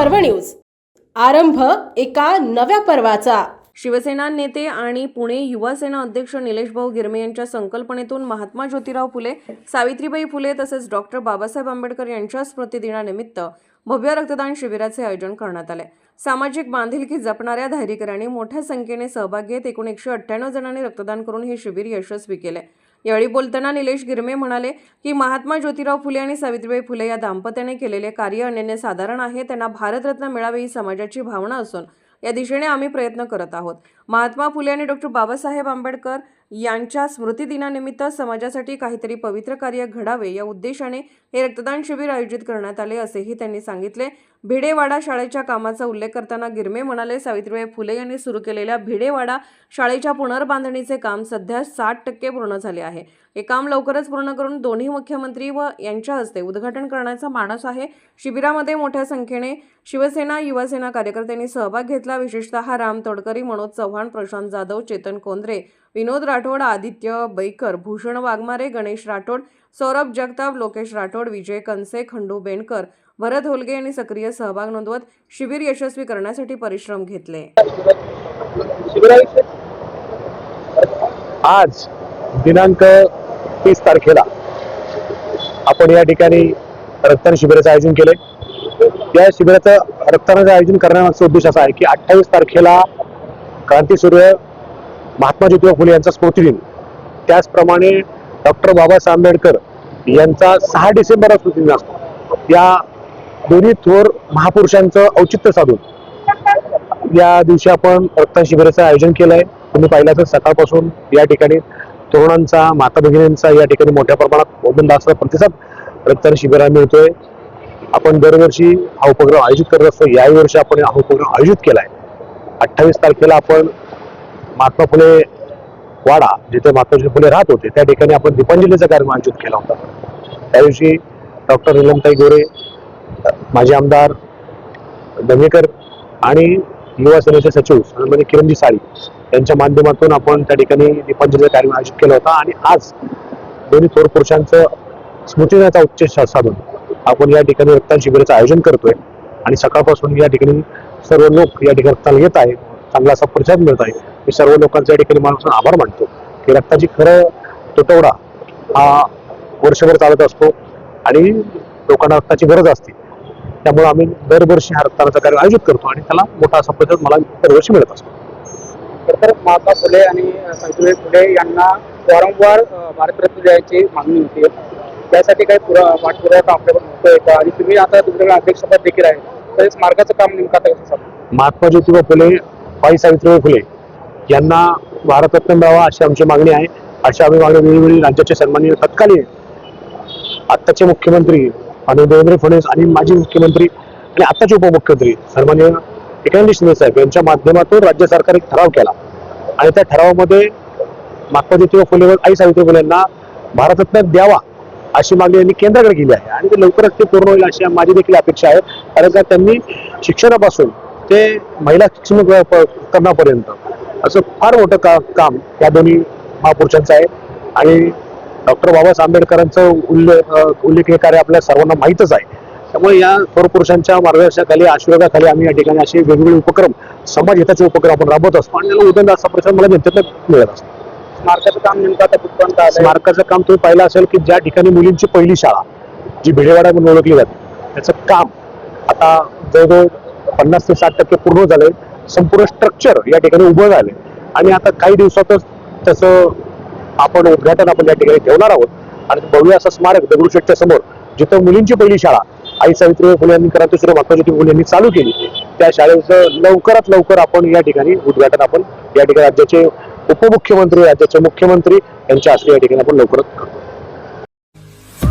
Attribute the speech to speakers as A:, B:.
A: पर्व न्यूज. आरंभ एका नव्या पर्वाचा.
B: शिवसेना नेते आणि पुणे युवा सेना अध्यक्ष निलेश भाऊ गिरमे यांच्या संकल्पनेतून महात्मा ज्योतिराव फुले सावित्रीबाई फुले तसेच डॉक्टर बाबासाहेब आंबेडकर यांच्या स्मृतिदिनानिमित्त भव्य रक्तदान शिबिराचे आयोजन करण्यात आले. सामाजिक बांधिलकी जपणाऱ्या धायरीकरांनी मोठ्या संख्येने सहभाग घेत एकूण एकशे अठ्ठ्याण्णव जणांनी रक्तदान करून हे शिबिर यशस्वी केले. यावेळी बोलताना निलेश गिरमे म्हणाले की महात्मा ज्योतिराव फुले आणि सावित्रीबाई फुले या दाम्पत्याने केलेले कार्य अनन्यसाधारण आहे. त्यांना भारतरत्न मिळावे ही समाजाची भावना असून या दिशेने आम्ही प्रयत्न करत आहोत. महात्मा फुले आणि डॉक्टर बाबासाहेब आंबेडकर यांच्या स्मृतिदिनानिमित्त समाजासाठी काहीतरी पवित्र कार्य घडावे या उद्देशाने हे रक्तदान शिबिर आयोजित करण्यात आले असेही त्यांनी सांगितले. भिडेवाडा शाळेच्या कामाचा उल्लेख करताना गिरमे म्हणाले सावित्रीबाई फुले यांनी सुरू केलेल्या भिडेवाडा शाळेच्या पुनर्बांधणीचे काम सध्या साठ टक्के पूर्ण झाले आहे. हे काम लवकरच पूर्ण करून दोन्ही मुख्यमंत्री व यांच्या हस्ते उद्घाटन करण्याचा मानस आहे. शिबिरामध्ये मोठ्या संख्येने शिवसेना युवासेना कार्यकर्त्यांनी सहभाग घेतला. विशेषतः राम तोडकरी मनोज चव्हाण प्रशांत जाधव चेतन कोंद्रे विनोद राठोड आदित्य बैकर भूषण वाघमारे गणेश राठोड सौरभ जगताप लोकेश राठोड विजय कनसे खंडू बेणकर भरत होलगे यांनी सक्रिय सहभाग नोंदवत शिबिर यशस्वी करण्यासाठी परिश्रम घेतले.
C: आज दिनांक तीस तारखेला आपण या ठिकाणी रक्तदान शिबिराचं आयोजन केले या शिबिराचं रक्तदानाचं आयोजन करण्यामागचा उद्देश असा आहे की अठ्ठावीस तारखेला क्रांती सूर्य महात्मा ज्योतिबा फुले यांचा स्मृतिदिन त्याचप्रमाणे डॉक्टर बाबासाहेब आंबेडकर यांचा सहा डिसेंबर स्मृतिदिन असतो. या दोन्ही थोर महापुरुषांचं औचित्य साधून. या दिवशी आपण रक्तदान शिबिराचं आयोजन केलंय. तुम्ही पाहिलं तर सकाळपासून या ठिकाणी तरुणांचा माता भगिनींचा या ठिकाणी मोठ्या प्रमाणात मोबदला असलेला प्रतिसाद रक्तदान शिबिराला मिळतोय. आपण दरवर्षी हा उपक्रम आयोजित करत असतो. याही वर्षी आपण हा उपक्रम आयोजित केला आहे अठ्ठावीस तारखेला आपण महात्मा फुले वाडा जिथे महात्मा फुले राहत होते त्या ठिकाणी आपण दीपांजलीचा कार्यक्रम आयोजित केला होता. त्या दिवशी डॉक्टर निलमताई गोरे माजी आमदार दंगेकर आणि युवा सेनेचे सचिव म्हणजे किरणजी साळी यांच्या माध्यमातून आपण त्या ठिकाणी दीपांजलीचा कार्यक्रम आयोजित केला होता. आणि आज दोन्ही थोर पुरुषांचं स्मृतिदिनाचा उच्च साधून आपण या ठिकाणी रक्तदान शिबिराचं आयोजन करतोय. आणि सकाळपासून या ठिकाणी सर्व लोक या ठिकाणी रक्ताला येत आहेत. चांगला असा प्रतिसाद मिळत आहे. मी सर्व लोकांचा या ठिकाणी माणूस आभार मानतो की रक्ताची खरं तुटवडा हा वर्षभर चालत असतो आणि लोकांना रक्ताची गरज असते. त्यामुळे आम्ही दरवर्षी हा रक्तदानाचा कार्यक्रम आयोजित करतो आणि त्याला मोठा असा प्रतिसाद मला दरवर्षी मिळत असतो.
D: तर महात्मा फुले आणि सावित्रीबाई फुले यांना वारंवार भारतरत्न द्यायची मागणी होती. त्यासाठी काही पुरा पाठपुरावा आपल्याकडे होतोय का? आणि तुम्ही आता तुमच्याकडे अध्यक्षपद देखील आहे. तर स्मारकाचं काम नेमकं आता कसं?
C: महात्मा ज्योतिबा फुले बाई सावित्रीबाई फुले यांना भारतरत्न मिळावा अशी आमची मागणी आहे. अशी आम्ही मागणी वेळोवेळी राज्याचे सन्माननीय तत्कालीन आत्ताचे मुख्यमंत्री आणि देवेंद्र फडणवीस आणि माजी मुख्यमंत्री आणि आत्ताचे उपमुख्यमंत्री सन्माननीय एकनाथ शिंदे साहेब यांच्या माध्यमातून राज्य सरकार एक ठराव केला. आणि त्या ठरावामध्ये महात्मा ज्योतिबा फुले व आई सावित्री फुले यांना भारतरत्न द्यावा अशी मागणी यांनी केंद्राकडे केली आहे. आणि ते लवकरच ते पूर्ण होईल अशी माझी देखील अपेक्षा आहे. कारण का त्यांनी शिक्षणापासून ते महिला शिक्षण करण्यापर्यंत. असं फार मोठं का काम या दोन्ही महापुरुषांचं आहे. आणि डॉक्टर बाबासाहेब आंबेडकरांचं उल्लेख उल्लेखनीय कार्य आपल्या सर्वांना माहीतच आहे. त्यामुळे या थोर पुरुषांच्या मार्गदर्शनाखाली आशीर्वादाखाली आम्ही या ठिकाणी असे वेगवेगळे उपक्रम समाज हिताचे उपक्रम आपण राबवत असतो. आणि त्याला उदंड असा प्रतिसाद मला जनतेतनं मिळत असतो.
D: स्मारकाचं काम नेमकं आता कुठपर्यंत
C: स्मारकाचं काम तुम्ही पाहिलं असेल की ज्या ठिकाणी मुलींची पहिली शाळा जी भिडेवाडा म्हणून ओळखली जाते त्याचं काम आता जवळजवळ पन्नास ते साठ टक्के पूर्ण झालंय संपूर्ण स्ट्रक्चर या ठिकाणी उभं झालंय आणि आता काही दिवसातच त्याचं आपण उद्घाटन आपण या ठिकाणी ठेवणार आहोत. आणि भव्य असं स्मारक दगडूशेठच्या समोर जिथं मुलींची पहिली शाळा आई सावित्रीबाई फुले यांनी क्रांतीसूर्य महात्मा ज्योती फुले यांनी चालू केली. त्या शाळेचं लवकरात लवकर आपण या ठिकाणी उद्घाटन आपण या ठिकाणी राज्याचे उपमुख्यमंत्री राज्याचे मुख्यमंत्री यांच्या हस्ते या ठिकाणी आपण लवकरच करतो